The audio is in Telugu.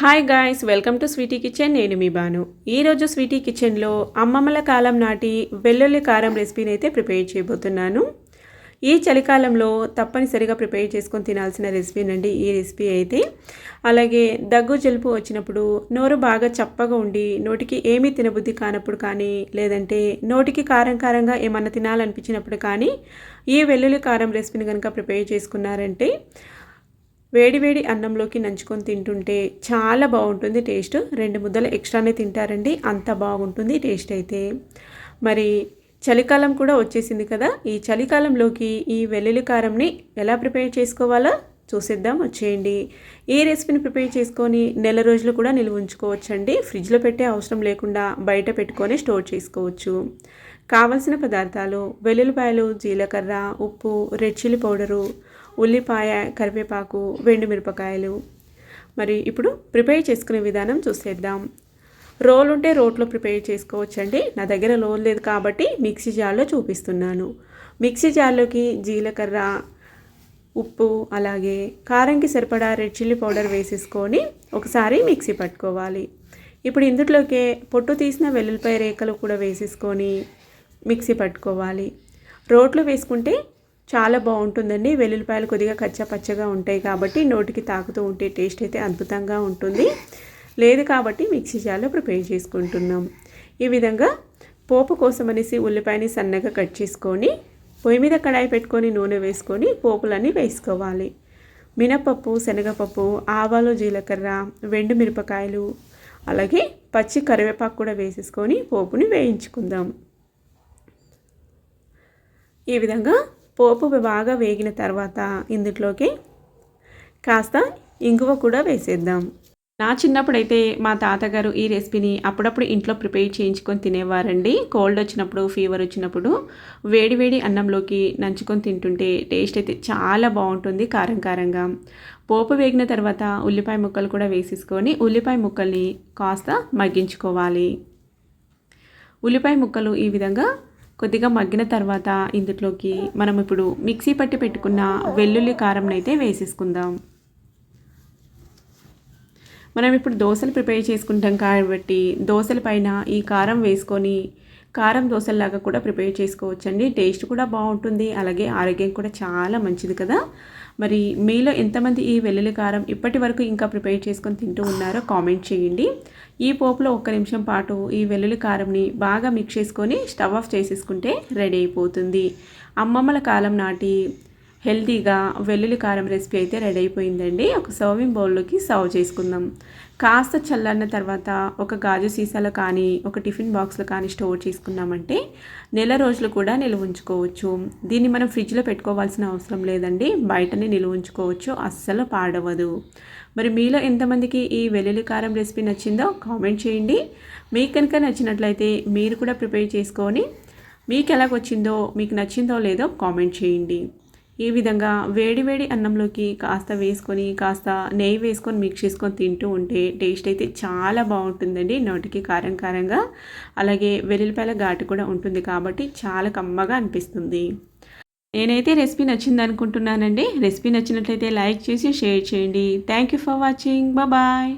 Hi guys welcome to sweety kitchen నేను మీ బాను. ఈరోజు స్వీటీ కిచెన్లో అమ్మమ్మల కాలం నాటి వెల్లుల్లి కారం రెసిపీని అయితే ప్రిపేర్ చేయబోతున్నాను. ఈ చలికాలంలో తప్పనిసరిగా ప్రిపేర్ చేసుకొని తినాల్సిన రెసిపీనండి ఈ రెసిపీ అయితే. అలాగే దగ్గు జలుపు వచ్చినప్పుడు నోరు బాగా చప్పగా ఉండి నోటికి ఏమీ తినబుద్ధి కానప్పుడు కానీ లేదంటే నోటికి కారం కారంగా ఏమన్నా తినాలనిపించినప్పుడు కానీ ఈ వెల్లుల్లి కారం రెసిపీని కనుక ప్రిపేర్ చేసుకున్నారంటే వేడివేడి అన్నంలోకి నంచుకొని తింటుంటే చాలా బాగుంటుంది టేస్ట్. రెండు ముద్దలు ఎక్స్ట్రానే తింటారండి. అంత బాగుంటుంది టేస్ట్ అయితే. మరి చలికాలం కూడా వచ్చేసింది కదా. ఈ చలికాలంలోకి ఈ వెల్లుల్లి కారంని ఎలా ప్రిపేర్ చేసుకోవాలో చూసేద్దాం. వచ్చేయండి. ఈ రెసిపీని ప్రిపేర్ చేసుకొని నెల రోజులు కూడా నిల్వ ఉంచుకోవచ్చండి. ఫ్రిడ్జ్లో పెట్టే అవసరం లేకుండా బయట పెట్టుకొని స్టోర్ చేసుకోవచ్చు. కావలసిన పదార్థాలు వెల్లుల్లిపాయలు జీలకర్ర ఉప్పు రెడ్ చిల్లీ పౌడరు ఉల్లిపాయ కరివేపాకు వెండి మిరపకాయలు. మరి ఇప్పుడు ప్రిపేర్ చేసుకునే విధానం చూసేద్దాం. రోల్ ఉంటే రోట్లో ప్రిపేర్ చేసుకోవచ్చండి. నా దగ్గర రోల్ లేదు కాబట్టి మిక్సీ జార్లో చూపిస్తున్నాను. మిక్సీ జార్లోకి జీలకర్ర ఉప్పు అలాగే కారంకి సరిపడా రెడ్ చిల్లీ పౌడర్ వేసేసుకొని ఒకసారి మిక్సీ పట్టుకోవాలి. ఇప్పుడు ఇందులోకే పొట్టు తీసిన వెల్లుల్లిపాయ రేఖలు కూడా వేసేసుకొని మిక్సీ పట్టుకోవాలి. రోట్లో వేసుకుంటే చాలా బాగుంటుందండి. వెల్లుల్లిపాయలు కొద్దిగా కచ్చా పచ్చగా ఉంటాయి కాబట్టి నోటికి తాకుతూ ఉంటే టేస్ట్ అయితే అద్భుతంగా ఉంటుంది. లేదు కాబట్టి మిక్సీ జార్లో ప్రిపేర్ చేసుకుంటున్నాం. ఈ విధంగా పోపు కోసం అనేసి ఉల్లిపాయని సన్నగా కట్ చేసుకొని పొయ్యి మీద కడాయి పెట్టుకొని నూనె వేసుకొని పోపులన్నీ వేసుకోవాలి. మినపప్పు శనగపప్పు ఆవాలు జీలకర్ర వెండు మిరపకాయలు అలాగే పచ్చి కరివేపాకు కూడా వేసేసుకొని పోపుని వేయించుకుందాం. ఈ విధంగా పోపు బాగా వేగిన తర్వాత ఇందులోకి కాస్త ఇంగువ కూడా వేసేద్దాం. నా చిన్నప్పుడైతే మా తాతగారు ఈ రెసిపీని అప్పుడప్పుడు ఇంట్లో ప్రిపేర్ చేయించుకొని తినేవారండి. కోల్డ్ వచ్చినప్పుడు ఫీవర్ వచ్చినప్పుడు వేడి వేడి అన్నంలోకి నంచుకొని తింటుంటే టేస్ట్ అయితే చాలా బాగుంటుంది కారం కారంగా. పోపు వేగిన తర్వాత ఉల్లిపాయ ముక్కలు కూడా వేసేసుకొని ఉల్లిపాయ ముక్కల్ని కాస్త మగ్గించుకోవాలి. ఉల్లిపాయ ముక్కలు ఈ విధంగా కొద్దిగా మగ్గిన తర్వాత ఇందులోకి మనం ఇప్పుడు మిక్సీ పట్టి పెట్టుకున్న వెల్లుల్లి కారంనైతే వేసేసుకుందాం. మనం ఇప్పుడు దోశలు ప్రిపేర్ చేసుకుంటాం కాబట్టి దోశల పైన ఈ కారం వేసుకొని కారం దోశల్లాగా కూడా ప్రిపేర్ చేసుకోవచ్చండి. టేస్ట్ కూడా బాగుంటుంది. అలాగే ఆరోగ్యం కూడా చాలా మంచిది కదా. మరి మీలో ఎంతమంది ఈ వెల్లుల్లి కారం ఇప్పటి వరకు ఇంకా ప్రిపేర్ చేసుకొని తింటూ ఉన్నారో కామెంట్ చేయండి. ఈ పోపులో ఒక్క నిమిషం పాటు ఈ వెల్లుల్లి కారంని బాగా మిక్స్ చేసుకొని స్టవ్ ఆఫ్ చేసేసుకుంటే రెడీ అయిపోతుంది. అమ్మమ్మల కాలం నాటి హెల్తీగా వెల్లుల్లి కారం రెసిపీ అయితే రెడీ అయిపోయిందండి. ఒక సర్వింగ్ బౌల్లోకి సర్వ్ చేసుకుందాం. కాస్త చల్లన్న తర్వాత ఒక గాజు సీసాలో కానీ ఒక టిఫిన్ బాక్స్లో కానీ స్టోర్ చేసుకున్నామంటే నెల రోజులు కూడా నిల్వ ఉంచుకోవచ్చు. దీన్ని మనం ఫ్రిడ్జ్లో పెట్టుకోవాల్సిన అవసరం లేదండి. బయటనే నిల్వ ఉంచుకోవచ్చు. అస్సలు పాడవదు. మరి మీలో ఎంతమందికి ఈ వెల్లుల్లి కారం రెసిపీ నచ్చిందో కామెంట్ చేయండి. మీకు కనుక నచ్చినట్లయితే మీరు కూడా ప్రిపేర్ చేసుకొని మీకు ఎలాగొచ్చిందో మీకు నచ్చిందో లేదో కామెంట్ చేయండి. ఈ విధంగా వేడి వేడి అన్నంలోకి కాస్త వేసుకొని కాస్త నెయ్యి వేసుకొని మిక్స్ చేసుకొని తింటూ ఉంటే టేస్ట్ అయితే చాలా బాగుంటుందండి. నోటికి కారం కారంగా. అలాగే వెల్లుల్లిపాయల ఘాటు కూడా ఉంటుంది కాబట్టి చాలా కమ్మగా అనిపిస్తుంది. నేనైతే రెసిపీ నచ్చింది అనుకుంటున్నానండి. రెసిపీ నచ్చినట్లయితే లైక్ చేసి షేర్ చేయండి. Thank you for watching bye